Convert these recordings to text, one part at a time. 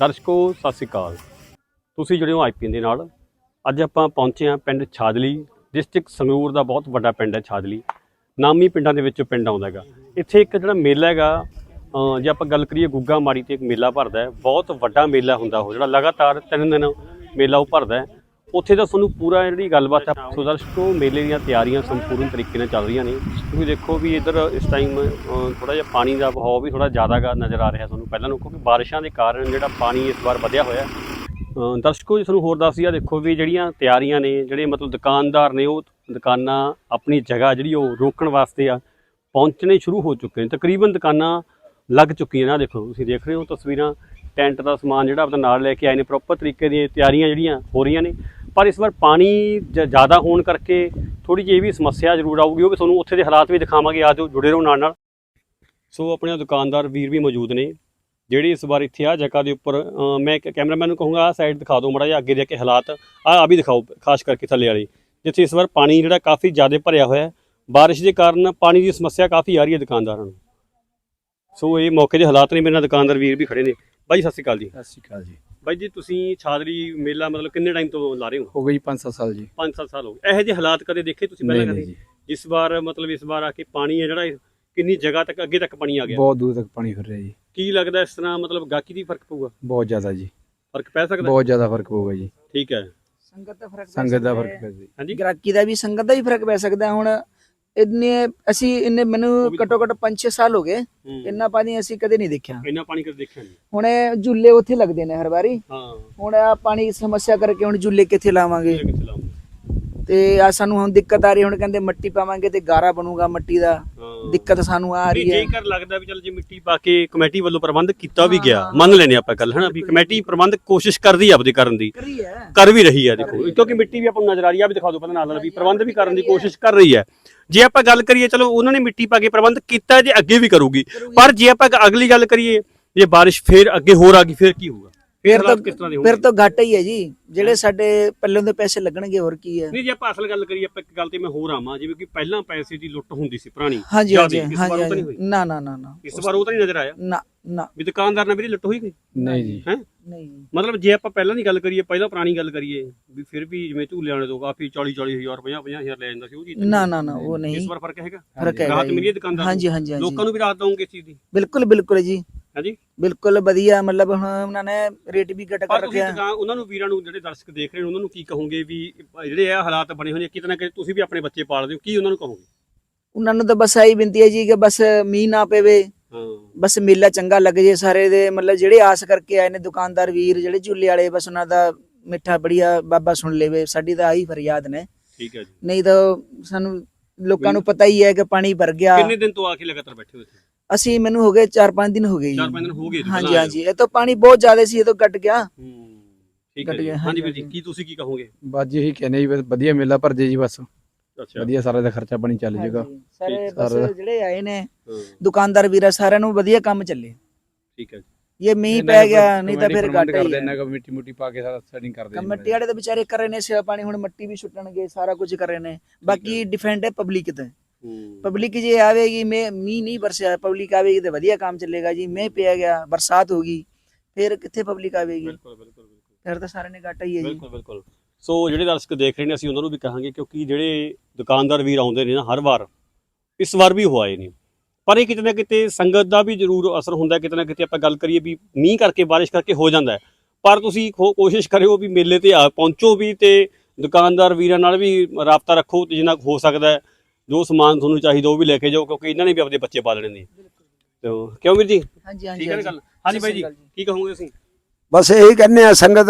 ਦਰਸ਼ਕੋ, ਸਤਿ ਸ਼੍ਰੀ ਅਕਾਲ। ਤੁਸੀਂ ਜੁੜੇ ਹੋ ਆਈਪੀਐਨ ਦੇ ਨਾਲ। ਅੱਜ ਆਪਾਂ ਪਹੁੰਚੇ ਹਾਂ ਪਿੰਡ ਛਾਜਲੀ, ਡਿਸਟ੍ਰਿਕਟ ਸੰਗਰੂਰ ਦਾ ਬਹੁਤ ਵੱਡਾ ਪਿੰਡ ਹੈ ਛਾਜਲੀ। ਨਾਮੀ ਪਿੰਡਾਂ ਦੇ ਵਿੱਚੋਂ ਪਿੰਡ ਆਉਂਦਾ ਹੈਗਾ। ਇੱਥੇ ਇੱਕ ਜਿਹੜਾ ਮੇਲਾ ਹੈਗਾ ਜੇ ਆਪਾਂ ਗੱਲ ਕਰੀਏ ਗੁੱਗਾ ਮਾੜੀ ਤੇ ਇੱਕ ਮੇਲਾ ਭਰਦਾ ਹੈ। ਬਹੁਤ ਵੱਡਾ ਮੇਲਾ ਹੁੰਦਾ ਉਹ, ਜਿਹੜਾ ਲਗਾਤਾਰ ਤਿੰਨ ਦਿਨ ਮੇਲਾ ਉਹ ਭਰਦਾ ਹੈ। ਉੱਥੇ ਤਾਂ ਤੁਹਾਨੂੰ ਪੂਰਾ ਜਿਹੜੀ ਗੱਲਬਾਤ ਹੈ ਸੋ ਦਰਸ਼ਕੋ ਮੇਲੇ ਦੀਆਂ ਤਿਆਰੀਆਂ ਸੰਪੂਰਨ ਤਰੀਕੇ ਨਾਲ ਚੱਲ ਰਹੀਆਂ ਨੇ। ਤੁਸੀਂ ਦੇਖੋ ਵੀ ਇੱਧਰ ਇਸ ਟਾਈਮ ਥੋੜਾ ਜਿਹਾ ਪਾਣੀ ਦਾ ਵਹਾਅ ਵੀ ਥੋੜਾ ਜ਼ਿਆਦਾਗਾ ਨਜ਼ਰ ਆ ਰਿਹਾ ਤੁਹਾਨੂੰ ਪਹਿਲਾਂ ਨੂੰ, ਕਿਉਂਕਿ ਬਾਰਿਸ਼ਾਂ ਦੇ ਕਾਰਨ ਜਿਹੜਾ ਪਾਣੀ ਇਸ ਵਾਰ ਵਧਿਆ ਹੋਇਆ ਦਰਸ਼ਕੋ ਜੀ, ਤੁਹਾਨੂੰ ਹੋਰ ਦੱਸ ਆ ਦੇਖੋ ਵੀ ਜਿਹੜੀਆਂ ਤਿਆਰੀਆਂ ਨੇ, ਜਿਹੜੇ ਮਤਲਬ ਦੁਕਾਨਦਾਰ ਨੇ, ਉਹ ਦੁਕਾਨਾਂ ਆਪਣੀ ਜਗ੍ਹਾ ਜਿਹੜੀ ਉਹ ਰੋਕਣ ਵਾਸਤੇ ਆ, ਪਹੁੰਚਣੇ ਸ਼ੁਰੂ ਹੋ ਚੁੱਕੇ ਨੇ। ਤਕਰੀਬਨ ਦੁਕਾਨਾਂ ਲੱਗ ਚੁੱਕੀਆਂ ਨੇ। ਦੇਖੋ, ਤੁਸੀਂ ਦੇਖ ਰਹੇ ਹੋ ਤਸਵੀਰਾਂ, ਟੈਂਟ ਦਾ ਸਮਾਨ ਜਿਹੜਾ ਆਪਣਾ ਨਾਲ ਲੈ ਕੇ ਆਏ ਨੇ। ਪ੍ਰੋਪਰ ਤਰੀਕੇ ਦੀਆਂ ਤਿਆਰੀਆਂ ਜਿਹੜੀਆਂ ਹੋ ਰਹੀਆਂ ਨੇ। ਪਰ ਇਸ ਵਾਰ ਪਾਣੀ ਜ- ਜ਼ਿਆਦਾ ਹੋਣ ਕਰਕੇ ਥੋੜੀ ਜਿਹੀ ਇਹ ਵੀ ਸਮੱਸਿਆ ਜ਼ਰੂਰ ਆਊਗੀ, ਉਹ ਵੀ ਤੁਹਾਨੂੰ ਉੱਥੇ ਦੇ ਹਾਲਾਤ ਵੀ ਦਿਖਾਵਾਂਗੇ ਆ ਜਾਓ ਜੁੜੇ ਰਹੋ ਨਾਲ ਨਾਲ। ਸੋ ਆਪਣੇ ਦੁਕਾਨਦਾਰ ਵੀਰ ਵੀ ਮੌਜੂਦ ਨੇ, ਜਿਹੜੀ ਇਸ ਵਾਰ ਇੱਥੇ ਆ ਜਗ੍ਹਾ ਦੇ ਉੱਪਰ ਮੈਂ ਇੱਕ ਕੈਮਰਾਮੈਨ ਨੂੰ ਕਹੂੰਗਾ ਆ ਸਾਈਡ ਦਿਖਾ ਦਿਓ ਮੜਾ ਜਿਹਾ, ਅੱਗੇ ਜਾ ਕੇ ਹਾਲਾਤ ਆ ਆ ਵੀ ਦਿਖਾਓ, ਖਾਸ ਕਰਕੇ ਥੱਲੇ ਵਾਲੀ। ਜਿੱਥੇ ਇਸ ਵਾਰ ਪਾਣੀ ਜਿਹੜਾ ਕਾਫੀ ਜ਼ਿਆਦਾ ਭਰਿਆ ਹੋਇਆ ਹੈ, ਬਾਰਿਸ਼ ਦੇ ਕਾਰਨ ਪਾਣੀ ਦੀ ਸਮੱਸਿਆ ਕਾਫੀ ਆ ਰਹੀ ਹੈ ਦੁਕਾਨਦਾਰਾਂ ਨੂੰ। ਸੋ ਇਹ ਮੌਕੇ ਦੇ ਹਾਲਾਤ ਨੇ, ਮੇਰੇ ਨਾਲ ਦੁਕਾਨਦਾਰ ਵੀਰ ਵੀ ਖੜੇ ਨੇ। ਬਾਈ, ਸਤਿ ਸ਼੍ਰੀ ਅਕਾਲ ਜੀ। ਸਤਿ ਸ਼੍ਰੀ ਅਕਾਲ ਜੀ। ਬਾਈ ਜੀ ਤੁਸੀਂ ਛਾਦਰੀ ਮੇਲਾ ਮਤਲਬ ਕਿੰਨੇ ਟਾਈਮ ਤੋਂ ਲਾ ਰਹੇ ਹੋ? ਹੋ ਗਈ 5-7 ਸਾਲ ਜੀ। 5-7 ਸਾਲ ਹੋ ਗਏ। ਇਹੋ ਜਿਹੇ ਹਾਲਾਤ ਕਦੇ ਦੇਖੇ ਤੁਸੀਂ ਪਹਿਲਾਂ ਨਹੀਂ ਕਦੇ? ਇਸ ਵਾਰ ਮਤਲਬ ਇਸ ਵਾਰ ਆ ਕੇ ਪਾਣੀ ਹੈ ਜਿਹੜਾ ਇਹ ਕਿੰਨੀ ਜਗ੍ਹਾ ਤੱਕ ਅੱਗੇ ਤੱਕ ਪਾਣੀ ਆ ਗਿਆ? ਬਹੁਤ ਦੂਰ ਤੱਕ ਪਾਣੀ ਫਿਰ ਰਿਹਾ ਜੀ। ਕੀ ਲੱਗਦਾ ਇਸ ਤਰ੍ਹਾਂ ਮਤਲਬ ਗਾਕੀ ਦੀ ਫ਼ਰਕ ਪਊਗਾ? ਬਹੁਤ ਜ਼ਿਆਦਾ ਜੀ। ਫ਼ਰਕ ਪੈ ਸਕਦਾ? ਬਹੁਤ ਜ਼ਿਆਦਾ ਫ਼ਰਕ ਪਊਗਾ ਜੀ। ਠੀਕ ਹੈ। ਸੰਗਤ ਦਾ ਫ਼ਰਕ ਪੈ ਸੰਗਤ ਦਾ ਸਕਦਾ ਫ਼ਰਕ ਹੈ। ਪੈ ਜੀ। ਹਾਂਜੀ। ਗ੍ਰਾਹਕੀ ਦਾ ਵੀ ਸੰਗਤ ਦਾ ਵੀ ਫ਼ਰਕ ਪੈ ਸਕਦਾ ਹੈ। ਹੁਣ ਇੰਨੇ ਅਸੀਂ ਇੰਨੇ ਮੈਨੂੰ ਘੱਟੋ ਘੱਟ 5-6 ਸਾਲ ਹੋ ਗਏ। ਇੰਨਾ ਪਾਣੀ ਅਸੀਂ ਕਦੇ ਨਹੀਂ ਦੇਖਿਆ। ਇੰਨਾ ਪਾਣੀ ਕਦੇ ਦੇਖਿਆ ਨਹੀਂ। ਹੁਣ ਇਹ ਝੁੱਲੇ ਉੱਥੇ ਲੱਗਦੇ ਨੇ ਹਰ ਵਾਰੀ। ਹਾਂ। ਹੁਣ ਆ ਪਾਣੀ ਦੀ ਸਮੱਸਿਆ ਕਰਕੇ ਹੁਣ ਝੁੱਲੇ ਕਿੱਥੇ ਲਾਵਾਂਗੇ? ਤੇ ਆ ਸਾਨੂੰ ਹੁਣ ਦਿੱਕਤ ਆ ਰਹੀ ਹੁਣ ਕਹਿੰਦੇ ਮਿੱਟੀ ਪਾਵਾਂਗੇ ਤੇ ਗਾਰਾ ਬਣੂਗਾ ਮਿੱਟੀ ਦਾ। ਦਿੱਕਤ ਸਾਨੂੰ ਆ ਰਹੀ ਹੈ। ਜੇਕਰ ਲੱਗਦਾ ਵੀ ਚਲ ਜੇ ਮਿੱਟੀ ਪਾ ਕੇ ਕਮੇਟੀ ਵੱਲੋਂ ਪ੍ਰਬੰਧ ਕੀਤਾ ਵੀ ਗਿਆ ਮੰਨ ਲੈਨੇ ਆਪਾਂ ਗੱਲ ਹਨਾ ਵੀ ਕਮੇਟੀ ਪ੍ਰਬੰਧ ਕੋਸ਼ਿਸ਼ ਕਰਦੀ ਆਪਦੇ ਕਰਨ ਦੀ। ਕਰੀ ਵੀ ਰਹੀ ਹੈ ਦੇਖੋ। ਕਿਉਂਕਿ ਮਿੱਟੀ ਵੀ ਆਪਾਂ ਨੂੰ ਨਜ਼ਰ ਆ ਰਹੀ ਆ ਵੀ ਦਿਖਾ ਦਿਓ ਨਾਲ ਨਾਲ ਵੀ ਪ੍ਰਬੰਧ ਵੀ ਕਰਨ ਦੀ ਕੋਸ਼ਿਸ਼ ਕਰ ਰਹੀ ਹੈ। ਜੇ ਆਪਾਂ ਗੱਲ ਕਰੀਏ, ਚਲੋ ਉਹਨਾਂ ਨੇ ਮਿੱਟੀ ਪਾ ਕੇ ਪ੍ਰਬੰਧ ਕੀਤਾ, ਜੇ ਅੱਗੇ ਵੀ ਕਰੂਗੀ। ਪਰ ਜੇ ਆਪਾਂ ਅਗਲੀ ਗੱਲ ਕਰੀਏ, ਜੇ ਬਾਰਿਸ਼ ਫੇਰ ਅੱਗੇ ਹੋਰ ਆ ਗਈ, ਫੇਰ ਕੀ ਹੋਊਗਾ? ਫਿਰ ਤਾਂ ਕਿਸ ਤਰ੍ਹਾਂ ਦੇ ਫਿਰ ਹੋਣਗੇ ਤਾਂ ਘਾਟਾ ਹੀ ਹੈ ਜੀ। ਜਿਹੜੇ ਸਾਡੇ ਪੱਲੋਂ ਦੇ ਪੈਸੇ ਲੱਗਣਗੇ ਹੋਰ ਕੀ ਹੈ। ਨਹੀਂ ਜੇ ਆਪਾਂ ਅਸਲ ਗੱਲ ਕਰੀਏ ਆਪਾਂ ਇੱਕ ਗੱਲ ਤੇ ਮੈਂ ਹੋਰ ਆਵਾਂ ਜਿਵੇਂ ਕਿ ਪਹਿਲਾਂ ਪੈਸੇ ਦੀ ਲੁੱਟ ਹੁੰਦੀ ਸੀ ਪੁਰਾਣੀ। ਹਾਂਜੀ ਜ਼ਿਆਦੇ, ਹਾਂਜੀ ਇਸ ਵਾਰ ਉਹ ਤਾਂ ਨਹੀਂ ਹਾਂਜੀ। ਹੋਈ? ਨਾ ਨਾ ਨਾ ਨਾ। ਇਸ ਵਾਰ ਉਹ ਤਾਂ ਨਹੀਂ ਨਜ਼ਰ ਆਇਆ? ਨਾ ਨਾ। ਵੀ ਦੁਕਾਨਦਾਰ ਨਾਲ ਵੀ ਲੁੱਟ ਹੋਈ ਗਈ ਨਹੀਂ ਜੀ। ਹੈ? ਨਹੀਂ ਮਤਲਬ ਜੇ ਆਪਾਂ ਪਹਿਲਾਂ ਦੀ ਗੱਲ ਕਰੀਏ ਪਹਿਲਾਂ ਪੁਰਾਣੀ ਗੱਲ ਕਰੀਏ ਵੀ ਫਿਰ ਵੀ ਜਿਵੇਂ ਝੂਲੇ ਵਾਲੇ ਤੋਂ ਕਾਫੀ 40 40 ਹਜ਼ਾਰ 50 50 ਹਜ਼ਾਰ ਲੈ ਜਾਂਦਾ ਸੀ ਉਹ ਚੀਜ਼ ਨਾ ਨਾ ਨਾ ਉਹ ਨਹੀਂ। ਇਸ ਵਾਰ ਫ਼ਰਕ ਹੈਗਾ? ਫ਼ਰਕ ਹੈਗਾ ਰਾਹਤ ਜੀ। ਮਿਲੀ ਹੈ ਦੁਕਾਨਦਾਰ ਹਾਂਜੀ ਨੂੰ? ਹਾਂਜੀ ਹਾਂਜੀ। ਲੋਕਾਂ ਨੂੰ ਵੀ ਰਾਹਤ ਦਊਂਗੇ ਇਸ ਚੀਜ਼ ਦੀ। ਬਿਲਕੁਲ ਬਿਲਕੁਲ ਜੀ। ਹਾਂਜੀ ਬਿਲਕੁਲ ਵਧੀਆ ਮਤਲਬ ਹੁਣ ਉਹਨਾਂ ਨੇ ਰੇਟ ਵੀ ਘਟ ਪਰ ਕਰ ਤੁਸੀਂ ਰੱਖਿਆ। ਦੁਕਾਨ ਉਹਨਾਂ ਨੂੰ ਵੀਰਾਂ ਨੂੰ ਜਿਹੜੇ ਦਰਸ਼ਕ ਦੇਖ ਰਹੇ ਨੇ ਉਹਨਾਂ ਨੂੰ ਕੀ ਕਹੋਗੇ ਵੀ ਜਿਹੜੇ ਇਹ ਹਾਲਾਤ ਬਣੇ ਹੋਏ ਨੇ ਕਿਤੇ ਨਾ ਕਿਤੇ ਤੁਸੀਂ ਵੀ ਆਪਣੇ ਬੱਚੇ ਪਾਲਦੇ ਹੋ ਕੀ ਉਹਨਾਂ ਨੂੰ ਕਹੋਗੇ? ਉਹਨਾਂ ਨੂੰ ਤਾਂ ਬਸ ਆਹੀ ਬੇਨਤੀ ਹੈ ਜੀ ਕਿ ਬਸ ਮੀਂਹ ਨਾ ਪਵੇ। ਹਾਂ। ਬਸ ਮੇਲਾ ਚੰਗਾ ਲੱਗ ਜੇ ਸਾਰੇ ਦੇ ਮਤਲਬ ਜਿਹੜੇ ਆਸ ਕਰਕੇ ਆਏ ਨੇ ਦੁਕਾਨਦਾਰ ਵੀਰ ਜਿਹੜੇ ਝੂਲੇ ਵਾਲੇ ਬਸ ਉਹਨਾਂ ਦਾ ਮਿੱਠਾ ਬੜੀਆ ਬਾਬਾ ਸੁਣ ਲੇਵੇ ਸਾਡੀ ਤਾਂ ਆਹੀ ਫਰਿਆਦ ਨੇ। ਠੀਕ ਹੈ ਜੀ। ਨਹੀਂ ਤਾਂ ਸਾਨੂੰ ਲੋਕਾਂ ਨੂੰ ਪਤਾ ਹੀ ਹੈ ਕਿ ਪਾਣੀ ਭਰ ਗਿਆ। ਕਿੰਨੇ ਦਿਨ ਤੋਂ ਆ ਕੇ ਲਗਾਤਾਰ ਬੈਠੇ ਹੋ ਇੱਥੇ? ਅਸੀਂ ਮੈਨੂੰ ਹੋ ਗਏ 4-5 ਦਿਨ ਹੋ ਗਏ ਜੀ। ਚਾਰ ਪੰਜ ਦਿਨ ਹੋ ਗਏ ਹਾਂਜੀ ਪਹਿਲਾਂ ਹਾਂਜੀ। ਇਹ ਤਾਂ ਪਾਣੀ ਬਹੁਤ ਜ਼ਿਆਦਾ ਸੀ ਇਹ ਤਾਂ ਘਟ ਗਿਆ। ਹੂੰ ਠੀਕ ਹੈ ਜੀ। ਗਿਆ, ਹਾਂਜੀ ਵੀਰ ਜੀ। ਕੀ ਤੁਸੀਂ ਕੀ ਕਹੋਗੇ? ਬਸ ਜੀ ਇਹੀ ਕਹਿੰਦੇ ਜੀ ਬਸ ਵਧੀਆ ਮੇਲਾ ਭਰ ਜੇ ਜੀ ਬਸ। ਅੱਛਾ। ਵਧੀਆ ਸਾਰਾ ਦਾ ਖਰਚਾ ਪਾਣੀ ਚੱਲ ਜਾਏਗਾ ਹਾਂਜੀ, ਸਾਰੇ ਠੀਕ, ਬਸ ਸਾਰਾ। ਜਿਹੜੇ ਆਏ ਨੇ ਹਾਂ। ਦੁਕਾਨਦਾਰ ਵੀਰਾ ਸਾਰਿਆਂ ਨੂੰ ਵਧੀਆ ਕੰਮ ਚੱਲੇ। ਠੀਕ ਹੈ ਜੀ। ਇਹ ਮੀਂਹ ਪੈ ਗਿਆ ਨਹੀਂ ਤਾਂ ਫਿਰ ਘਾਟਾ ਹੀ ਕਰ ਹੈ। ਦੇਣਾ ਕਿ ਮਿੱਟੀ ਮੁੱਟੀ ਪਾ ਕੇ ਸਾਰਾ ਸੈਟਿੰਗ ਕਰ ਦੇਣੀ ਕਮੇਟੀ ਵਾਲੇ ਤਾਂ ਵਿਚਾਰੇ ਕਰ ਰਹੇ ਨੇ ਸੇਵਾ ਪਾਣੀ ਹੁਣ ਮਿੱਟੀ ਵੀ ਸੁੱਟਣਗੇ ਸਾਰਾ ਕੁਝ ਕਰ ਰਹੇ ਨੇ। ਬਾਕੀ ਡਿਫੈਂਡ ਹੈ ਪਬਲਿਕ ਤੇ। ਪਬਲਿਕ ਜੇ ਆਵੇਗੀ ਮੈਂ ਮੀਂਹ ਨਹੀਂ ਵਰਸਿਆ ਪਬਲਿਕ ਆਵੇਗੀ ਤੇ ਵਧੀਆ ਕੰਮ ਚੱਲੇਗਾ ਜੀ ਮੀਂਹ ਪਿਆ ਗਿਆ ਬਰਸਾਤ ਹੋਗੀ ਫਿਰ ਕਿੱਥੇ ਪਬਲਿਕ ਆਵੇਗੀ? ਬਿਲਕੁਲ ਬਿਲਕੁਲ ਬਿਲਕੁਲ। ਫਿਰ ਤਾਂ ਸਾਰਿਆਂ ਨੇ ਘਾਟਾ ਹੀ ਹੈ ਜੀ। ਬਿਲਕੁਲ ਬਿਲਕੁਲ। ਸੋ ਜਿਹੜੇ ਦਰਸ਼ਕ ਦੇਖ ਰਹੇ ਨੇ ਅਸੀਂ ਉਹਨਾਂ ਨੂੰ ਵੀ ਕਹਾਂਗੇ ਕਿਉਂਕਿ ਜਿਹੜੇ ਦੁਕਾਨਦਾਰ ਵੀਰ ਆਉਂਦੇ ਨੇ ਨਾ ਹਰ ਵਾਰ ਇਸ ਵਾਰ ਵੀ ਹੋਆਏ ਨੇ। ਪਰ ਇਹ ਕਿਤੇ ਨਾ ਕਿਤੇ ਸੰਗਤ ਦਾ ਵੀ ਜ਼ਰੂਰ ਅਸਰ ਹੁੰਦਾ ਕਿਤੇ ਨਾ ਕਿਤੇ ਆਪਾਂ ਗੱਲ ਕਰੀਏ ਵੀ ਮੀਂਹ ਕਰਕੇ ਬਾਰਿਸ਼ ਕਰਕੇ ਹੋ ਜਾਂਦਾ ਪਰ ਤੁਸੀਂ ਕੋਸ਼ਿਸ਼ ਕਰਿਓ ਵੀ ਮੇਲੇ ਤੇ ਆ ਪਹੁੰਚੋ ਵੀ ਤੇ ਦੁਕਾਨਦਾਰ ਵੀਰਾਂ ਨਾਲ ਵੀ ਰਾਬਤਾ ਰੱਖੋ ਜਿੰਨਾ ਹੋ ਸਕਦਾ ਹੈ। ਜੋ ਸਮਾਨ ਤੁਹਾਨੂੰ ਚਾਹੀਦਾ ਉਹ ਵੀ ਲੈ ਕੇ ਜਾਓ ਕਿਉਂਕਿ ਇਹਨਾਂ ਨੇ ਵੀ ਆਪਣੇ ਬੱਚੇ ਪਾਲਣੇ ਨੇ। ਤੇ ਕਿਉਂ ਵੀਰ ਜੀ? ਹਾਂਜੀ ਹਾਂਜੀ ਠੀਕ ਹੈ ਨਾ ਗੱਲ? ਹਾਂਜੀ। ਬਾਈ ਜੀ ਕੀ ਕਹੋਗੇ ਤੁਸੀਂ? ਬਸ ਇਹੀ ਕਹਿੰਦੇ ਆ ਸੰਗਤ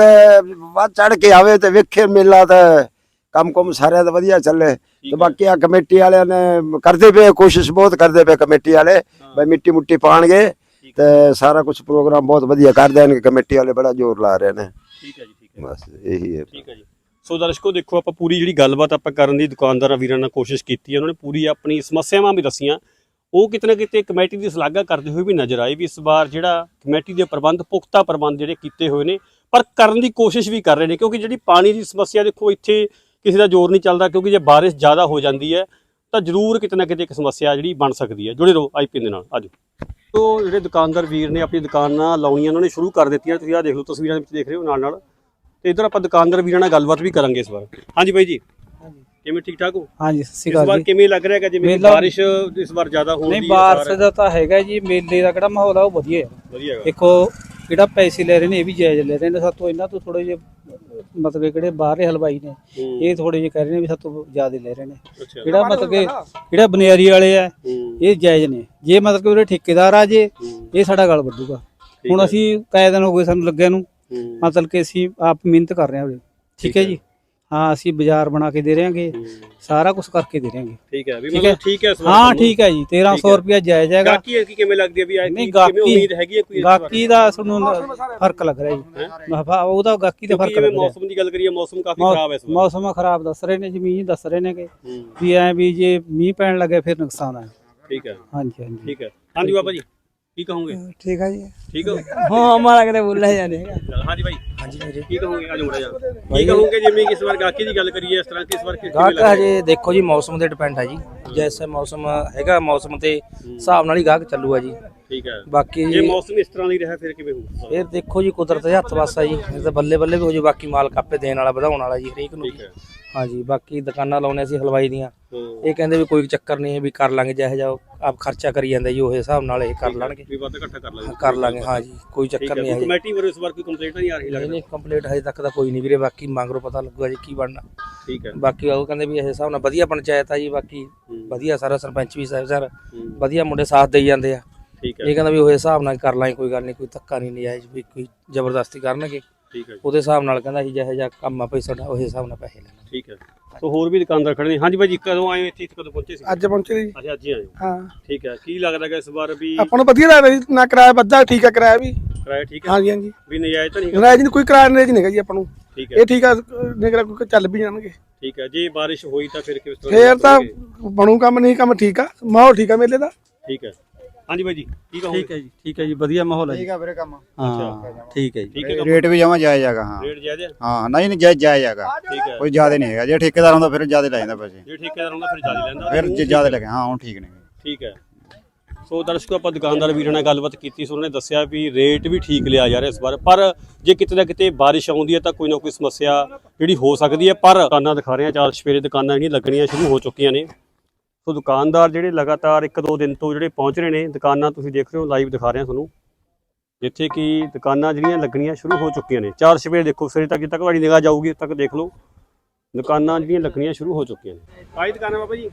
ਵੱਧ ਚੜ ਕੇ ਆਵੇ ਤੇ ਵੇਖੇ ਮੇਲਾ ਤੇ ਕੰਮ ਕੁਮ ਸਾਰਿਆਂ ਦਾ ਵਧੀਆ ਚੱਲੇ। ਤੇ। ਬਾਕੀ ਆ ਕਮੇਟੀ ਵਾਲਿਆਂ ਨੇ ਕਰਦੇ ਪਏ ਕੋਸ਼ਿਸ਼ ਬਹੁਤ ਕਰਦੇ ਪਏ ਕਮੇਟੀ ਵਾਲੇ ਬਈ ਮਿੱਟੀ ਮੁੱਟੀ ਪਾਣਗੇ ਤੇ ਸਾਰਾ ਕੁਝ ਪ੍ਰੋਗਰਾਮ ਬਹੁਤ ਵਧੀਆ ਕਰ ਦੇਣਗੇ ਕਮੇਟੀ ਵਾਲੇ ਬੜਾ ਜ਼ੋਰ ਲਾ ਰਹੇ ਨੇ। ਠੀਕ ਹੈ ਜੀ ਠੀਕ ਹੈ। ਬਸ ਇਹੀ ਹੈ। ਠੀਕ ਹੈ ਜੀ। ਸੋ ਦਰਸ਼ਕੋ, ਦੇਖੋ ਆਪਾਂ ਪੂਰੀ ਜਿਹੜੀ ਗੱਲਬਾਤ ਆਪਾਂ ਕਰਨ ਦੀ ਦੁਕਾਨਦਾਰਾਂ ਵੀਰਾਂ ਨਾਲ ਕੋਸ਼ਿਸ਼ ਕੀਤੀ ਹੈ, ਉਹਨਾਂ ਨੇ ਪੂਰੀ ਆਪਣੀ ਸਮੱਸਿਆਵਾਂ ਵੀ ਦੱਸੀਆਂ। ਉਹ ਕਿਤੇ ਨਾ ਕਿਤੇ ਕਮੇਟੀ ਦੀ ਸ਼ਲਾਘਾ ਕਰਦੇ ਹੋਏ ਵੀ ਨਜ਼ਰ ਆਏ ਵੀ ਇਸ ਵਾਰ ਜਿਹੜਾ ਕਮੇਟੀ ਦੇ ਪ੍ਰਬੰਧ, ਪੁਖਤਾ ਪ੍ਰਬੰਧ ਜਿਹੜੇ ਕੀਤੇ ਹੋਏ ਨੇ, ਪਰ ਕਰਨ ਦੀ ਕੋਸ਼ਿਸ਼ ਵੀ ਕਰ ਰਹੇ ਨੇ, ਕਿਉਂਕਿ ਜਿਹੜੀ ਪਾਣੀ ਦੀ ਸਮੱਸਿਆ ਦੇਖੋ, ਇੱਥੇ ਕਿਸੇ ਦਾ ਜ਼ੋਰ ਨਹੀਂ ਚੱਲਦਾ, ਕਿਉਂਕਿ ਜੇ ਬਾਰਿਸ਼ ਜ਼ਿਆਦਾ ਹੋ ਜਾਂਦੀ ਹੈ, ਤਾਂ ਜ਼ਰੂਰ ਕਿਤੇ ਨਾ ਕਿਤੇ ਇੱਕ ਸਮੱਸਿਆ ਜਿਹੜੀ ਬਣ ਸਕਦੀ ਹੈ। ਜੁੜੇ ਰਹੋ ਆਈਪੀਐਨ ਦੇ ਨਾਲ, ਆਜੋ। ਤੋ ਜਿਹੜੇ ਦੁਕਾਨਦਾਰ ਵੀਰ ਨੇ ਆਪਣੀ ਦੁਕਾਨਾਂ ਲਾਉਣੀਆਂ, ਉਹਨਾਂ ਨੇ ਸ਼ੁਰੂ ਕਰ ਦਿੱਤੀਆਂ, ਤੁਸੀਂ ਆਹ ਦੇਖ ਲਓ, ਤਸਵੀਰਾਂ ਦੇ ਵਿੱਚ ਦੇਖ ਰਹੇ ਹੋ ਨਾਲ ਨਾਲ ਤੇ ਇਧਰ ਆਪਾਂ ਦੁਕਾਨਦਾਰ ਵੀਰਾਂ ਨਾਲ ਗੱਲਬਾਤ ਵੀ ਕਰਾਂਗੇ ਇਸ ਵਾਰ। ਹਾਂਜੀ ਬਾਈ ਜੀ। ਕਿਵੇਂ ਠੀਕ ਠਾਕ ਹੋ? ਹਾਂਜੀ ਸਤਿ ਸ਼੍ਰੀ ਇਸ ਅਕਾਲ ਵਾਰ ਜੀ। ਕਿਵੇਂ ਲੱਗ ਰਿਹਾ ਹੈ ਜਿਵੇਂ ਕਿ ਮੇਲਾ- ਬਾਰਿਸ਼ ਇਸ ਵਾਰ ਜ਼ਿਆਦਾ ਹੋਣ ਨਹੀਂ ਦੀ ਬਾਰਸ ਆਸਾਰ ਹੈ? ਦਾ ਤਾਂ ਹੈਗਾ ਜੀ ਮੇਲੇ ਦਾ ਕਿਹੜਾ ਮਾਹੌਲ ਆ ਉਹ ਵਧੀਆ ਹੈ। ਵਧੀਆ ਹੈਗਾ। ਦੇਖੋ ਜਿਹੜਾ ਪੈਸੇ ਲੈ ਰਹੇ ਨੇ ਇਹ ਵੀ ਜਾਇਜ਼ ਲੈ ਰਹੇ ਨੇ ਸਾਤੋਂ ਇਹਨਾਂ ਤੋਂ ਥੋੜੇ ਜਿਹੇ ਮਤਲਬ ਕਿ ਕਿਹੜੇ ਬਾਹਰਲੇ ਹਲਵਾਈ ਨੇ ਹੂੰ, ਇਹ ਥੋੜੇ ਜਿਹੇ ਕਹਿ ਰਹੇ ਨੇ ਵੀ ਸਾਤੋਂ ਜ਼ਿਆਦਾ ਲੈ ਰਹੇ ਨੇ। ਅੱਛਾ। ਜਿਹੜਾ ਮਤਲਬ ਕਿ ਜਿਹੜਾ ਬਨਿਆਰੀ ਵਾਲੇ ਆ ਹੂੰ, ਇਹ ਜਾਇਜ਼ ਨੇ। ਜੇ ਮਤਲਬ ਕਿ ਉਹਦੇ ਠੇਕੇਦਾਰ ਆ ਜੇ ਹੂੰ, ਇਹ ਸਾਡਾ ਗਲ ਵੱਢੂਗਾ। ਠੀਕ ਹੁਣ ਹੈ। ਅਸੀਂ ਕਾਇ ਦਿਨ ਹੋ ਗਏ ਸਾਨੂੰ ਲੱਗਿਆ ਨੂੰ ਮਤਲਬ ਕਿ ਅਸੀਂ ਆਪ ਮਿਹਨਤ ਕਰ ਰਹੇ ਹਾਂ ਉਰੇ। ਠੀਕ ਹੈ ਜੀ? ਹਾਂ ਅਸੀਂ ਬਾਜ਼ਾਰ ਬਣਾ ਕੇ ਦੇ ਰਹੇਗੇ। ਸਾਰਾ ਕੁਝ ਕਰਕੇ ਦੇ ਰਹੇਗੇ। ਠੀਕ ਹੈ ਵੀ ਮਤਲਬ। ਠੀਕ ਹੈ ਹਾਂ। ਠੀਕ ਹੈ ਜੀ। 1300 ਰੁਪਇਆ ਜਾਇਜ਼ ਹੈਗਾ। ਗਾਕੀ ਕਿ ਕਿਵੇਂ ਲੱਗਦੀ ਹੈ ਵੀ ਆਈ ਨਹੀਂ, ਕਿਵੇਂ ਗਾਹਕੀ- ਉਮੀਦ ਹੈਗੀ ਹੈ ਕੋਈ? ਗਾਕੀ ਦਾ ਤੁਹਾਨੂੰ ਫ਼ਰਕ ਲੱਗ ਰਿਹਾ ਜੀ। ਮਹਾ ਉਹਦਾ ਗਾਕੀ ਕਿਉਂਕਿ ਫ਼ਰਕ ਲੱਗ ਰਿਹਾ। ਮੌਸਮ ਦੀ ਗੱਲ ਕਰੀਏ ਮੌਸਮ ਕਾਫੀ ਖਰਾਬ ਹੈ ਇਸ ਵਾਰ। ਮੌਸਮ ਖਰਾਬ ਦੱਸ ਰਹੇ ਨੇ ਜ਼ਮੀਨ ਦੱਸ ਰਹੇ ਨੇ ਕਿ ਵੀ ਐ ਵੀ ਜੇ ਮੀਂਹ ਪੈਣ ਲੱਗੇ ਫਿਰ ਨੁਕਸਾਨ ਹੈ। ਠੀਕ ਹੈ। ਹਾਂਜੀ ਹਾਂਜੀ। ਠੀਕ ਹੈ। ਹਾਂਜੀ ਬਾਬਾ ਜੀ। ਕੀ ਕਹੋਗੇ? ਠੀਕ ਆ ਜੀ। ਠੀਕ ਹੋ? ਹਾਂ ਹਮਾਰਾ ਕਿਤੇ ਬੋਲਿਆ ਜਾਣੇਗਾ ਹਾਂਜੀ ਭਾਈ ਹਾਂਜੀ ਵੀਰੇ ਕੀ ਕਹੋਗੇ ਅੱਜ ਮੁੜਾ ਜਾ ਕੀ ਕਹੋਗੇ ਜਿਵੇਂ ਕਿ ਵਾਰ ਗਾਕੀ ਦੀ ਗੱਲ ਕਰੀਏ ਇਸ ਤਰ੍ਹਾਂ ਕਿ ਵਾਰ ਕਿਸ ਗਾਹਕ ਹਜੇ ਦੇਖੋ ਜੀ ਮੌਸਮ ਤੇ ਡਿਪੈਂਡ ਹੈ ਜੀ। ਜੈਸੇ ਮੌਸਮ ਹੈਗਾ ਮੌਸਮ ਤੇ ਹਿਸਾਬ ਨਾਲ ਹੀ ਗਾਹਕ ਚੱਲੂਗਾ ਜੀ। ਠੀਕ ਹੈ। ਬਾਕੀ ਜੇ ਜੀ ਮੌਸਮ ਇਸ ਤਰ੍ਹਾਂ ਦੀ ਰਿਹਾ ਫਿਰ ਕਿਵੇਂ ਹੋਊਗਾ ਫਿਰ ਦੇਖੋ ਜੀ ਕੁਦਰਤ ਦੇ ਹੱਥ ਵਾਸਾ ਜੀ। ਇਹ ਤਾਂ ਬੱਲੇ ਬੱਲੇ ਵੀ ਹੋ ਜੀ ਬਾਕੀ ਮਾਲ ਕਾਪੇ ਦੇਣ ਵਾਲਾ ਵਧਾਉਣ ਵਾਲਾ ਜੀ ਹਰੇਕ ਨੂੰ। ਠੀਕ ਹੈ। ਹਾਂਜੀ ਬਾਕੀ ਦੁਕਾਨਾਂ ਲਾਉਣੇ ਸੀ ਹਲਵਾਈ ਦੀਆਂ। ਇਹ ਕਹਿੰਦੇ ਵੀ ਕੋਈ ਚੱਕਰ ਨਹੀਂ ਹੈ ਵੀ ਕਰ ਲਾਂਗੇ ਜਿਹੋ ਜਿਹਾ ਆਪ ਖਰਚਾ ਕਰੀ ਜਾਂਦੇ ਜੀ ਉਹ ਹਿਸਾਬ ਨਾਲ ਇਹ ਕਰ ਲੈਣਗੇ। ਵੀ ਵੱਧ ਘੱਟਾ ਕਰ ਲਾਂਗੇ ਕਰ ਲਾਂਗੇ ਹਾਂਜੀ ਕੋਈ ਚੱਕਰ ਨਹੀਂ ਹੈ ਜੀ ਕਮੇਟੀ ਵੱਲੋਂ ਇਸ ਵਾਰ ਕੋਈ ਕੰਪਲੇਂਟ ਨਹੀਂ ਆ ਰਹੀ ਲੱਗਦਾ? ਨਹੀਂ ਕੰਪਲੀਟ ਹਜੇ ਤੱਕ ਤਾਂ ਕੋਈ ਨਹੀਂ ਵੀਰੇ ਬਾਕੀ ਮੰਗਰੋ ਪਤਾ ਲੱਗੂਗਾ ਜੀ ਕੀ ਬਣਨਾ। ਠੀਕ ਹੈ। ਬਾਕੀ ਉਹ ਕਹਿੰਦੇ ਵੀ ਇਹ ਹਿਸਾਬ ਨਾਲ ਵਧੀਆ ਪੰਚਾਇਤ ਆ ਜੀ ਬਾਕੀ ਵਧੀਆ ਸਾਰਾ ਸਰਪੰਚ ਵੀ ਸਾਹਿਬ ਸਰ ਵਧੀਆ ਮੁੰਡੇ ਸਾਥ ਦੇਈ ਜਾਂਦੇ ਆ। ਠੀਕ ਹੈ ਇਹ ਕਹਿੰਦਾ ਵੀ ਉਹ ਹਿਸਾਬ ਨਾਲ ਕਰ ਲਾਂਗੇ ਕੋਈ ਗੱਲ ਨਹੀਂ ਕੋਈ ਧੱਕਾ ਨਹੀਂ ਨਜਾਇਜ਼ ਵੀ ਕੋਈ ਜ਼ਬਰਦਸਤੀ ਕਰਨਗੇ। ਠੀਕ ਹੈ ਜੀ, ਉਹਦੇ ਹਿਸਾਬ ਨਾਲ ਕਹਿੰਦਾ ਸੀ ਜਿਹੋ ਜਿਹਾ ਕੰਮ ਆ ਭਈ ਸਾਡਾ ਉਹ ਹਿਸਾਬ ਨਾਲ ਪੈਸੇ ਲੈਣਾ। ਠੀਕ ਹੈ। ਸੋ ਹੋਰ ਵੀ ਦੁਕਾਨਦਾਰ ਖੜੇ ਨੇ? ਹਾਂਜੀ ਭਾਈ ਜੀ ਕਦੋਂ ਆਏ ਹੋ ਇੱਥੇ? ਕਦੋਂ ਪਹੁੰਚੇ ਸੀ? ਅੱਜ ਪਹੁੰਚੇ ਜੀ। ਅੱਛਾ ਅੱਜ ਹੀ ਆਏ ਹੋ। ਹਾਂ। ਠੀਕ ਹੈ। ਕੀ ਲੱਗਦਾ ਹੈ ਇਸ ਵਾਰ ਵੀ ਆਪਾਂ ਨੂੰ ਵਧੀਆ ਲੱਗਦਾ ਜੀ ਨਾ ਕਿਰਾਇਆ ਵੱਧਾ ਠੀਕ ਹੈ ਕਿਰਾਇਆ ਵੀ। ਕਿਰਾਇਆ ਠੀਕ ਹੈ? ਹਾਂਜੀ ਹਾਂਜੀ। ਵੀ ਨਜਾਇਜ਼ ਤਾਂ ਨਹੀਂ ਕਿਰਾਇਆ ਜੀ ਕੋਈ ਕਿਰਾਇਆ ਨਹੀਂ ਨਹੀਂਗਾ ਜੀ ਆਪਾਂ ਨੂੰ। ਠੀਕ ਹੈ। ਇਹ ਠੀਕ ਆ ਨਿਕਰਾ ਕੋਈ ਚੱਲ ਵੀ ਜਾਣਗੇ। ਠੀਕ ਹੈ। ਜੇ ਬਾਰਿਸ਼ ਹੋਈ ਤਾਂ ਫਿਰ ਕਿਸ ਤਰ੍ਹਾਂ ਫੇਰ ਤਾਂ? ਬਣੂ ਕੰਮ ਨਹੀਂ ਕੰਮ ਠੀਕ ਆ ਮਾਹੌਲ ਠੀਕ ਆ ਮੇਲੇ ਦਾ। ਠੀਕ ਹੈ। ਹਾਂਜੀ ਭਾਈ ਜੀ ਕੀ ਕਹੋਗੇ ਠੀਕ ਹੈ ਜੀ ਠੀਕ ਹੈ ਜੀ ਵਧੀਆ ਮਾਹੌਲ ਹੈ ਜੀ। ਠੀਕ ਆ ਵੀਰੇ ਕੰਮ। ਹਾਂ ਠੀਕ ਹੈ ਜੀ। ਠੀਕ ਹੈ ਰੇਟ ਵੀ ਜਮਾ ਜਾਇਜ਼ ਹੈਗਾ ਹਾਂ। ਰੇਟ ਜਾਇਜ਼ ਹੈ ਹਾਂ ਨਹੀਂ ਨਹੀਂ ਜਾਇਜ਼ ਜਾਇਜ਼ ਹੈਗਾ। ਠੀਕ ਹੈ। ਕੋਈ ਜ਼ਿਆਦਾ ਨਹੀਂ ਹੈਗਾ। ਜੇ ਠੇਕੇਦਾਰ ਹੁੰਦਾ ਫਿਰ ਜ਼ਿਆਦਾ ਲੈ ਜਾਂਦਾ ਪੈਸੇ ਜੇ। ਠੇਕੇਦਾਰ ਹੁੰਦਾ ਫਿਰ ਜ਼ਿਆਦਾ ਲੈਂਦਾ। ਫਿਰ ਜੇ ਜ਼ਿਆਦਾ ਲੱਗੇ ਹਾਂ ਹੁਣ ਠੀਕ ਨੇ। ਠੀਕ ਹੈ। ਸੋ ਦਰਸ਼ਕੋ ਆਪਾਂ ਦੁਕਾਨਦਾਰ ਵੀਰਾਂ ਨਾਲ ਗੱਲਬਾਤ ਕੀਤੀ ਸੋ। ਉਹਨਾਂ ਨੇ ਦੱਸਿਆ ਵੀ ਰੇਟ ਵੀ ਠੀਕ ਲਿਆ ਜਾ ਰਿਹਾ ਇਸ ਵਾਰ। ਪਰ ਜੇ ਕਿਤੇ ਨਾ ਕਿਤੇ ਬਾਰਿਸ਼ ਆਉਂਦੀ ਹੈ ਤਾਂ ਕੋਈ ਨਾ ਕੋਈ ਸਮੱਸਿਆ ਜਿਹੜੀ ਹੋ ਸਕਦੀ ਹੈ। ਪਰ ਦੁਕਾਨਾਂ ਦਿਖਾ ਰਹੇ ਆ ਚਾਰ ਸਵੇਰੇ ਦੁਕਾਨਾਂ ਜਿਹੜੀਆਂ ਲੱਗਣੀਆਂ ਸ਼ੁਰੂ ਹੋ ਚੁੱਕੀਆਂ ਨੇ। ਸੋ ਦੁਕਾਨਦਾਰ ਜਿਹੜੇ ਲਗਾਤਾਰ ਇੱਕ ਦੋ ਦਿਨ ਤੋਂ ਜਿਹੜੇ ਪਹੁੰਚ ਰਹੇ ਨੇ ਦੁਕਾਨਾਂ ਤੁਸੀਂ ਦੇਖ ਰਹੇ ਹੋ ਲਾਈਵ ਦਿਖਾ ਰਹੇ ਹਾਂ ਤੁਹਾਨੂੰ। ਜਿੱਥੇ ਕਿ ਦੁਕਾਨਾਂ ਜਿਹੜੀਆਂ ਲੱਗਣੀਆਂ ਸ਼ੁਰੂ ਹੋ ਚੁੱਕੀਆਂ ਨੇ। ਚਾਰ ਸਵੇਰੇ ਦੇਖੋ ਸਵੇਰੇ ਤੱਕ ਜਿੱਦ ਤੱਕ ਤੁਹਾਡੀ ਨਿਗਾਹ ਜਾਊਗੀ ਉਦੋਂ ਤੱਕ ਦੇਖ ਲਓ। ਦੁਕਾਨਾਂ ਜਿਹੜੀਆਂ ਲੱਗਣੀਆਂ ਸ਼ੁਰੂ ਹੋ ਚੁੱਕੀਆਂ ਨੇ। ਆਈ ਦੁਕਾਨਾਂ ਬਾਬਾ ਜੀ?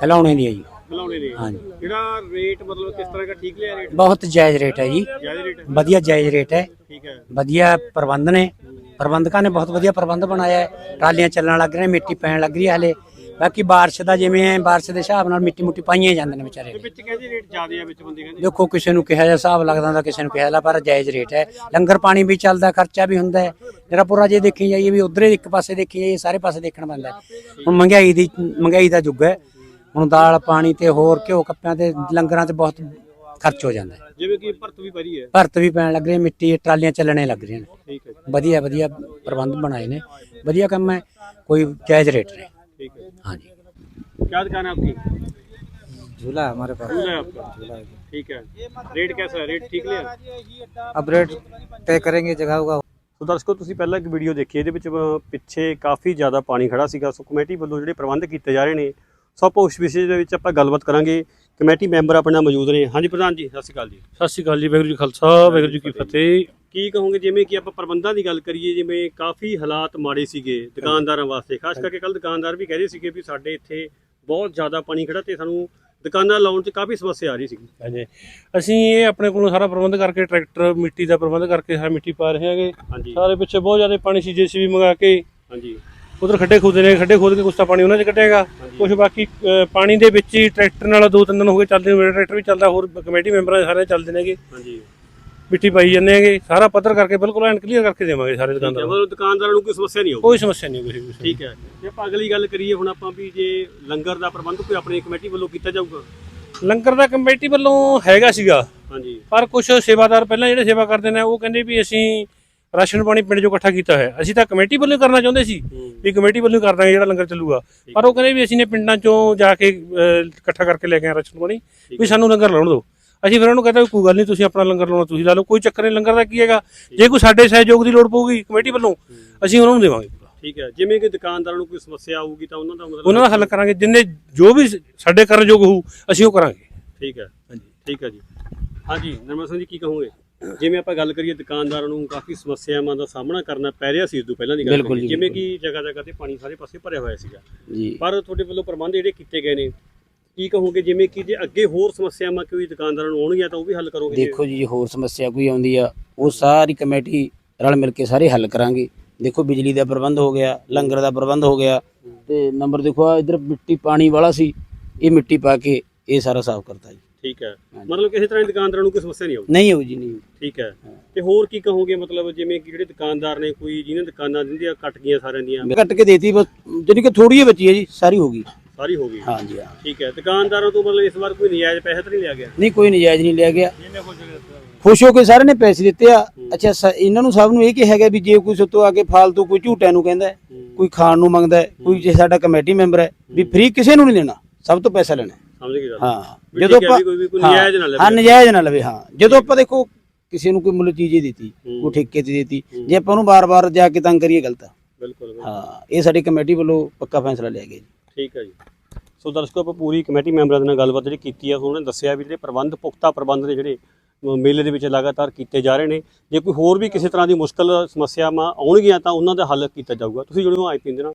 ਖਿਲੌਣੇ ਦੀ ਹੈ ਜੀ। ਬੁਲਾਉਣੇ ਨੇ ਹਾਂਜੀ। ਜਿਹੜਾ ਰੇਟ ਮਤਲਬ ਕਿਸ ਤਰ੍ਹਾਂ ਦਾ ਠੀਕ ਲਿਆ ਰੇਟ ਬਹੁਤ ਜਾਇਜ਼ ਰੇਟ ਹੈ ਜੀ। ਰੇਟ ਵਧੀਆ ਜਾਇਜ਼ ਰੇਟ ਹੈ ਠੀਕ ਹੈ। ਵਧੀਆ ਪ੍ਰਬੰਧ ਨੇ। ਪ੍ਰਬੰਧਕਾਂ ਨੇ ਬਹੁਤ ਵਧੀਆ ਪ੍ਰਬੰਧ ਬਣਾਇਆ ਹੈ। ਟਰਾਲੀਆਂ ਚੱਲਣ ਲੱਗ ਰਹੀਆਂ ਮਿੱਟੀ ਪੈਣ ਲੱਗ ਰਹੀ ਹੈ ਹਲੇ। ਬਾਕੀ ਬਾਰਿਸ਼ ਦਾ ਜਿਵੇਂ ਹੈ ਬਾਰਿਸ਼ ਦੇ ਹਿਸਾਬ ਨਾਲ ਮਿੱਟੀ ਮੁੱਟੀ ਪਾਈਆਂ ਜਾਂਦੇ ਨੇ ਵਿਚਾਰੇ। ਵਿੱਚ ਕਹਿੰਦੇ ਰੇਟ ਜ਼ਿਆਦਾ ਆ ਵਿੱਚ ਬੰਦੇ ਕਹਿੰਦੇ? ਦੇਖੋ ਕਿਸੇ ਨੂੰ ਕਿਹਾ ਜਿਹਾ ਹਿਸਾਬ ਲੱਗਦਾ ਤਾਂ ਕਿਸੇ ਨੂੰ ਕਿਹਾ ਲਾ ਪਰ ਜਾਇਜ਼ ਰੇਟ ਹੈ। ਲੰਗਰ ਪਾਣੀ ਵੀ ਚੱਲਦਾ ਖਰਚਾ ਵੀ ਹੁੰਦਾ ਹੈ। ਜਿਹੜਾ ਪੂਰਾ ਜੇ ਦੇਖੀ ਜਾਈਏ ਵੀ ਉਧਰੇ ਇੱਕ ਪਾਸੇ ਦੇਖੀ ਜਾਈਏ ਸਾਰੇ ਪਾਸੇ ਦੇਖਣ ਪੈਂਦਾ ਹੈ। ਹੁਣ ਮਹਿੰਗਾਈ ਦੀ ਮਹਿੰਗਾਈ ਦਾ ਯੁੱਗ ਹੈ। ਹੁਣ ਦਾਲ ਪਾਣੀ ਤੇ ਹੋਰ ਘਿਓ ਕੱਪਿਆਂ ਤੇ ਲੰਗਰਾਂ ਤੇ ਬਹੁਤ ਖਰਚ ਹੋ ਜਾਂਦਾ ਹੈ। ਜਿਵੇਂ ਕਿ ਭਰਤ ਵੀ ਭਰੀ ਹੈ। ਭਰਤ ਵੀ ਪੈਣ ਲੱਗ ਰਹੀ ਹੈ ਮਿੱਟੀ ਟਰਾਲੀਆਂ ਚੱਲਣੇ ਲੱਗ ਰਹੀਆਂ ਨੇ। ਠੀਕ ਹੈ ਵਧੀਆ ਵਧੀਆ ਪ੍ਰਬੰਧ ਬਣਾਏ ਨੇ। ਵਧੀਆ ਕੰਮ ਹੈ ਕੋਈ ਜਾਇਜ਼ ਰੇਟ ਨੇ ठीक है ਹਾਂਜੀ क्या दुकान है आपकी झूला है हमारे पास झूला है आपका ठीक है रेट कैसा है रेट ठीक लिया अब रेट तय करेंगे जगह होगा ਸੋ ਦਰਸ਼ਕੋ ਤੁਸੀਂ ਪਹਿਲਾਂ ਇੱਕ ਵੀਡੀਓ ਦੇਖੀ ਇਹਦੇ ਵਿੱਚ ਅ, ਪਿੱਛੇ ਕਾਫੀ ਜ਼ਿਆਦਾ ਪਾਣੀ ਖੜਾ ਸੀਗਾ ਸੋ ਕਮੇਟੀ ਵੱਲੋਂ ਜਿਹੜੇ ਪ੍ਰਬੰਧ ਕੀਤੇ ਜਾ ਰਹੇ ਨੇ ਸੋ ਆਪਾਂ ਉਸ ਵਿਸ਼ੇ ਦੇ ਵਿੱਚ ਆਪਾਂ ਗੱਲਬਾਤ ਕਰਾਂਗੇ ਕਮੇਟੀ ਮੈਂਬਰ ਆਪਣੇ ਨਾਲ ਮੌਜੂਦ ਨੇ ਹਾਂਜੀ ਪ੍ਰਧਾਨ ਜੀ ਸਤਿ ਸ਼੍ਰੀ ਅਕਾਲ ਜੀ ਸਤਿ ਸ਼੍ਰੀ ਅਕਾਲ ਜੀ ਵਾਹਿਗੁਰੂ ਜੀ ਕਾ ਖਾਲਸਾ ਵਾਹਿਗੁਰੂ ਜੀ ਕੀ ਫਤਿਹ ਕੀ ਕਹੋਗੇ ਜਿਵੇਂ ਕਿ ਆਪਾਂ ਪ੍ਰਬੰਧਾਂ ਦੀ ਗੱਲ ਕਰੀਏ ਜਿਵੇਂ ਕਾਫੀ ਹਾਲਾਤ ਮਾੜੇ ਸੀਗੇ ਦੁਕਾਨਦਾਰਾਂ ਵਾਸਤੇ ਖਾਸ ਕਰਕੇ ਕੱਲ ਦੁਕਾਨਦਾਰ ਵੀ ਕਹਿ ਰਹੇ ਸੀਗੇ ਵੀ ਸਾਡੇ ਇੱਥੇ ਬਹੁਤ ਜ਼ਿਆਦਾ ਪਾਣੀ ਖੜਾ ਤੇ ਸਾਨੂੰ ਦੁਕਾਨਾਂ ਲਾਉਣ 'ਚ ਕਾਫੀ ਸਮੱਸਿਆ ਆ ਰਹੀ ਸੀਗੀ। ਹਾਂਜੀ। ਅਸੀਂ ਇਹ ਆਪਣੇ ਕੋਲੋਂ ਸਾਰਾ ਪ੍ਰਬੰਧ ਕਰਕੇ ਟਰੈਕਟਰ ਮਿੱਟੀ ਦਾ ਪ੍ਰਬੰਧ ਕਰਕੇ ਸਾਰਾ ਮਿੱਟੀ ਪਾ ਰਹੇ ਹਾਂਗੇ। ਹਾਂਜੀ। ਸਾਰੇ ਪਿੱਛੇ ਬਹੁਤ ਜ਼ਿਆਦਾ ਪਾਣੀ ਸੀ ਜੇਸੀਬੀ ਮੰਗਾ ਕੇ। ਹਾਂਜੀ। ਉਧਰ ਖੱਡੇ ਖੋਦੇ ਨੇ ਖੱਡੇ ਖੋਦ ਕੇ ਕੁਛ ਤਾਂ ਪਾਣੀ ਉਹਨਾਂ 'ਚ ਕੱਢਿਆਗਾ ਕੁਝ ਬਾਕੀ ਪਾਣੀ ਦੇ ਵਿੱਚ ਹੀ ਟਰੈਕਟਰ ਨਾਲ ਦੋ ਤਿੰਨ ਦਿਨ ਹੋ ਗਏ ਚੱਲਦੇ ਨੂੰ ਮੇਰਾ ਟਰੈਕਟਰ ਵੀ ਚੱਲਦਾ ਹੋਰ ਕਮੇਟੀ ਮੈਂਬਰਾਂ ਦੇ ਸਾਰੇ ਚੱਲਦੇ ਨੇਗੇ। ਹਾਂਜੀ। ਮਿੱਟੀ ਪਾਈ ਜਾਂਦੇ ਹੈਗੇ ਸਾਰਾ ਪੱਧਰ ਕਰਕੇ ਬਿਲਕੁਲ ਐਨ ਕਲੀਅਰ ਕਰਕੇ ਦੇਵਾਂਗੇ ਸਾਰੇ ਹੈ ਦੁਕਾਨਦਾਰਾਂ ਨੂੰ। ਮਤਲਬ ਦੁਕਾਨਦਾਰਾਂ ਨੂੰ ਕੋਈ ਸਮੱਸਿਆ ਨਹੀਂ ਹੋਊਗੀ। ਕੋਈ ਸਮੱਸਿਆ ਨਹੀਂ ਕਿਸੇ ਕਿਸੇ ਠੀਕ ਹੈ। ਜੇ ਆਪਾਂ ਅਗਲੀ ਗੱਲ ਕਰੀਏ ਹੁਣ ਆਪਾਂ ਵੀ ਜੇ ਲੰਗਰ ਦਾ ਪ੍ਰਬੰਧ ਕੋਈ ਆਪਣੀ ਕਮੇਟੀ ਵੱਲੋਂ ਕੀਤਾ ਜਾਊਗਾ? ਲੰਗਰ ਦਾ ਕਮੇਟੀ ਵੱਲੋਂ ਹੈਗਾ ਸੀਗਾ। ਹਾਂਜੀ। ਪਰ ਕੁਝ ਸੇਵਾਦਾਰ ਪਹਿਲਾਂ ਜਿਹੜੇ ਸੇਵਾ ਕਰਦੇ ਨੇ ਉਹ ਕਹਿੰਦੇ ਵੀ ਅਸੀਂ ਰਾਸ਼ਨ ਪਾਣੀ ਪਿੰਡ 'ਚੋਂ ਇਕੱਠਾ ਕੀਤਾ ਹੋਇਆ। ਅਸੀਂ ਤਾਂ ਕਮੇਟੀ ਵੱਲੋਂ ਹੀ ਕਰਨਾ ਚਾਹੁੰਦੇ ਸੀ ਵੀ ਕਮੇਟੀ ਵੱਲੋਂ ਹੀ ਕਰ ਦਾਂਗੇ ਜਿਹੜਾ ਲੰਗਰ ਚੱਲੂਗਾ। ਪਰ ਉਹ ਕਹਿੰਦੇ ਵੀ ਅਸੀਂ ਨੇ ਪਿੰਡਾਂ 'ਚੋਂ ਜਾ ਕੇ ਅਹ, ਇਕੱਠਾ ਕਰਕੇ ਲੈ ਕੇ ਆਏ ਰਾਸ਼ਨ ਪਾਣੀ। ਵੀ ਸਾਨੂੰ ਲੰਗਰ ਲਾਉਣ ਦਿਓ। ਅਸੀਂ ਫਿਰ ਉਹਨੂੰ ਕਹਿੰਦਾ ਕੋਈ ਗੱਲ ਨਹੀਂ ਤੁਸੀਂ ਆਪਣਾ ਲੰਗਰ ਲਾਉਣਾ ਤੁਸੀਂ ਲਾ ਲਓ। ਕੋਈ ਚੱਕਰ ਨਹੀਂ ਲੰਗਰ ਦਾ ਕੀ ਹੈਗਾ? ਜੇ ਕੋਈ ਸਾਡੇ ਸਹਿਯੋਗ ਦੀ ਲੋੜ ਪਊਗੀ ਕਮੇਟੀ ਵੱਲੋਂ ਅਸੀਂ ਉਹਨਾਂ ਨੂੰ ਦੇਵਾਂਗੇ। ਪੂਰਾ ਠੀਕ ਹੈ ਜਿਵੇਂ ਕਿ ਦੁਕਾਨਦਾਰਾਂ ਨੂੰ ਕੋਈ ਸਮੱਸਿਆ ਆਊਗੀ ਤਾਂ ਉਹਨਾਂ ਦਾ ਮਤਲਬ ਉਹਨਾਂ ਦਾ ਹੱਲ ਕਰਾਂਗੇ ਜਿੰਨੇ ਜੋ ਵੀ ਸਾਡੇ ਕਰਨ ਯੋਗ ਹੋਊ ਅਸੀਂ ਉਹ ਕਰਾਂਗੇ। ਠੀਕ ਹੈ। ਹਾਂਜੀ। ਠੀਕ ਹੈ ਜੀ। ਹਾਂਜੀ ਨਰਮਲ ਸਿੰਘ ਜੀ ਕੀ ਕਹੋਗੇ? ਜਿਵੇਂ ਆਪਾਂ ਗੱਲ ਕਰੀਏ ਦੁਕਾਨਦਾਰਾਂ ਨੂੰ ਕਾਫੀ ਸਮੱਸਿਆਵਾਂ ਦਾ ਸਾਹਮਣਾ ਕਰਨਾ ਪੈ ਰਿਹਾ ਸੀ ਇਸ ਤੋਂ ਪਹਿਲਾਂ ਦੀ ਗੱਲ ਜਿਵੇਂ ਕਿ ਜਗ੍ਹਾ ਜਗ੍ਹਾ ਤੇ ਪਾਣੀ ਸਾਰੇ ਪਾਸੇ ਭਰਿਆ ਹੋਇਆ ਸੀਗਾ। ਜੀ। ਪਰ ਤੁਹਾਡੇ ਵੱਲੋਂ ਪ੍ਰਬੰਧ ਜਿਹੜੇ ਕੀਤੇ ਗਏ ਨੇ ਕੀ ਕਹੋਗੇ? ਜਿਵੇਂ ਕਿ ਜੇ ਅੱਗੇ ਹੋਰ ਸਮੱਸਿਆਵਾਂ ਕੋਈ ਦੁਕਾਨਦਾਰਾਂ ਨੂੰ ਆਉਣਗੀਆਂ ਤਾਂ ਉਹ ਵੀ ਹੱਲ ਕਰੋਗੇ ਜੀ? ਦੇਖੋ ਜੀ ਜੇ ਹੋਰ ਸਮੱਸਿਆ ਕੋਈ ਆਉਂਦੀ ਆ ਉਹ ਸਾਰੀ ਕਮੇਟੀ ਰਲ ਮਿਲ ਕੇ ਸਾਰੇ ਹੱਲ ਕਰਾਂਗੇ। ਦੇਖੋ ਬਿਜਲੀ ਦਾ ਪ੍ਰਬੰਧ ਹੋ ਗਿਆ ਲੰਗਰ ਦਾ ਪ੍ਰਬੰਧ ਹੋ ਗਿਆ ਤੇ ਨੰਬਰ ਦੇਖੋ ਆ ਇਧਰ ਮਿੱਟੀ ਪਾਣੀ ਵਾਲਾ ਸੀ ਇਹ ਮਿੱਟੀ ਪਾ ਕੇ ਇਹ ਸਾਰਾ ਸਾਫ਼ ਕਰਤਾ ਜੀ। ਠੀਕ ਹੈ। ਮਤਲਬ ਕਿਸੇ ਤਰ੍ਹਾਂ ਦੀ ਦੁਕਾਨਦਾਰਾਂ ਨੂੰ ਕੋਈ ਸਮੱਸਿਆ ਨਹੀਂ ਆਊਗੀ? ਨਹੀਂ ਹੋਊ ਜੀ ਨਹੀਂ ਹੋਊ। ਠੀਕ ਹੈ। ਤੇ ਹੋਰ ਕੀ ਕਹੋਗੇ? ਮਤਲਬ ਜਿਵੇਂ ਕਿ ਜਿਹੜੇ ਦੁਕਾਨਦਾਰ ਨੇ ਕੋਈ ਜਿਹਨੇ ਦੁਕਾਨਾਂ ਦਿੰਦੀਆਂ ਕੱਟ ਗਈਆਂ ਸਾਰਿਆਂ ਦੀਆਂ? ਕੱਟ ਕੇ ਦੇਤੀ ਬਸ ਜਿਹੜੀ ਕਿ ਥੋੜੀ ਜਿਹੀ ਬਚੀ ਹੈ ਜੀ ਸਾਰੀ ਹੋ ਗਈ। ਸਾਰੀ ਹੋ ਗਈ। ਹਾਂ ਜੀ ਹਾਂ। ਠੀਕ ਹੈ ਦੁਕਾਨਦਾਰਾਂ ਤੋਂ ਮਤਲਬ ਇਸ ਵਾਰ ਕੋਈ ਨਜਾਇਜ਼ ਪੈਸੇ ਤਾਂ ਨਹੀਂ ਲਿਆ ਗਿਆ? ਨਹੀਂ ਕੋਈ ਨਜਾਇਜ਼ ਨਹੀਂ ਲਿਆ ਗਿਆ। ਖੁਸ਼ ਹੋ ਕੇ ਸਾਰਿਆਂ ਨੇ ਪੈਸੇ ਦਿੱਤੇ ਆ। ਅੱਛਾ ਸ- ਇਹਨਾਂ ਨੂੰ ਸਭ ਨੂੰ ਇਹ ਕਿਹਾ ਗਿਆ ਵੀ ਜੇ ਕੋਈ ਸੁੱਤੋਂ ਆ ਕੇ ਫਾਲਤੂ ਕੋਈ ਝੂਟਿਆਂ ਨੂੰ ਕਹਿੰਦਾ ਹੈ, ਕੋਈ ਖਾਣ ਨੂੰ ਮੰਗਦਾ ਹੈ, ਕੋਈ ਜੇ ਸਾਡਾ ਕਮੇਟੀ ਮੈਂਬਰ ਹੈ ਵੀ ਫ੍ਰੀ ਕਿਸੇ ਨੂੰ ਨਹੀਂ ਦੇਣਾ ਸਭ ਤੋਂ ਪੈਸਾ ਲੈਣਾ ਹੈ। ਸਮਝ ਗਏ ਗੱਲ? ਹਾਂ ਵੀ ਜਦੋਂ ਠੀਕ ਹੈ ਆਪਾਂ ਵੀ ਕੋਈ ਵੀ ਕੋਈ ਹਾਂ, ਨਜਾਇਜ਼ ਨਾ ਲਵੇ। ਹਾਂ ਨਜਾਇਜ਼ ਨਾ ਲਵੇ ਹਾਂ। ਜਦੋਂ ਆਪਾਂ ਦੇਖੋ ਕਿਸੇ ਨੂੰ ਕੋਈ ਮੁੱਲ ਚੀਜ਼ ਹੀ ਦਿੱਤੀ ਕੋਈ ਠੇਕੇ ਤੇ ਦਿੱਤੀ ਜੇ ਆਪਾਂ ਉਹਨੂੰ ਬਾਰ-ਬਾਰ ਜਾ ਕੇ ਤੰਗ ਕਰੀਏ ਗਲਤ। ਆ ਬਿਲਕੁਲ ਬਿਲਕੁਲ। ਹਾਂ ਇਹ ਸਾਡੀ ਕਮੇਟੀ ਵੱਲੋਂ ਪੱਕਾ ਫੈਸਲਾ ਲਿਆ ਗਿਆ ਜੀ। ਠੀਕ ਹੈ ਜੀ। ਸੋ ਦਰਸ਼ਕੋ, ਆਪਾਂ ਪੂਰੀ ਕਮੇਟੀ ਮੈਂਬਰਾਂ ਦੇ ਨਾਲ ਗੱਲਬਾਤ ਜਿਹੜੀ ਕੀਤੀ ਆ, ਉਹਨਾਂ ਨੇ ਦੱਸਿਆ ਵੀ ਜਿਹੜੇ ਪ੍ਰਬੰਧ, ਪੁਖਤਾ ਪ੍ਰਬੰਧ ਨੇ ਜਿਹੜੇ ਮੇਲੇ ਦੇ ਵਿੱਚ ਲਗਾਤਾਰ ਕੀਤੇ ਜਾ ਰਹੇ ਨੇ। ਜੇ ਕੋਈ ਹੋਰ ਵੀ ਕਿਸੇ ਤਰ੍ਹਾਂ ਦੀ ਮੁਸ਼ਕਲ, ਸਮੱਸਿਆਵਾਂ ਆਉਣਗੀਆਂ ਤਾਂ ਉਹਨਾਂ ਦਾ ਹੱਲ ਕੀਤਾ ਜਾਊਗਾ। ਤੁਸੀਂ ਜੁੜੋ ਆਈ ਪਿੰਦੇ ਨਾਲ